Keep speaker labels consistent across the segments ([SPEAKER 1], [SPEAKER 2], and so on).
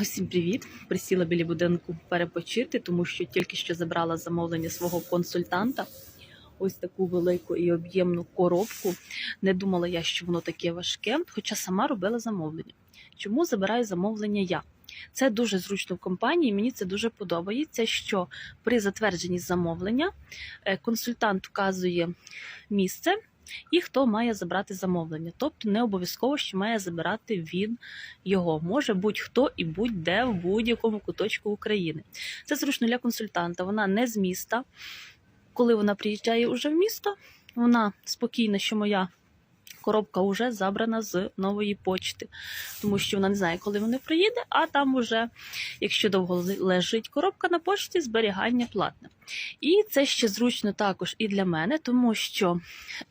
[SPEAKER 1] Усім привіт! Присіла біля будинку перепочити, тому що тільки що забрала замовлення свого консультанта. Ось таку велику і об'ємну коробку. Не думала я, що воно таке важке, хоча сама робила замовлення. Чому забираю замовлення я? Це дуже зручно в компанії. Мені це дуже подобається. Що при затвердженні замовлення е, консультант вказує місце і хто має забрати замовлення. Тобто не обов'язково, що має забирати він його. Може будь-хто і будь-де в будь-якому куточку України. Це зручно для консультанта. Вона не з міста. Коли вона приїжджає уже в місто, вона спокійна, що моя коробка вже забрана з нової почти, тому що вона не знає, коли вона приїде, а там уже, якщо довго лежить коробка на почті, зберігання платне. І це ще зручно також і для мене, тому що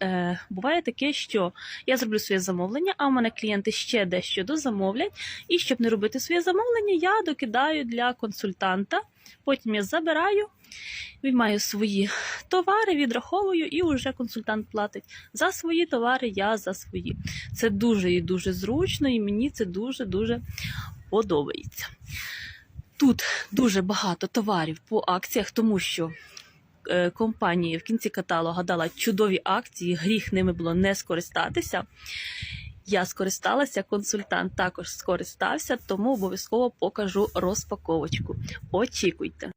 [SPEAKER 1] е, буває таке, що я зроблю своє замовлення, а у мене клієнти ще дещо дозамовлять. І щоб не робити своє замовлення, я докидаю для консультанта. Потім я забираю, відмаю свої товари, відраховую, і вже консультант платить за свої товари, я за свої. Це дуже і дуже зручно, і мені це дуже-дуже подобається. Тут дуже багато товарів по акціях, тому що е, компанія в кінці каталога дала чудові акції, гріх ними було не скористатися. Я скористалася, консультант також скористався, тому обов'язково покажу розпаковочку. Очікуйте.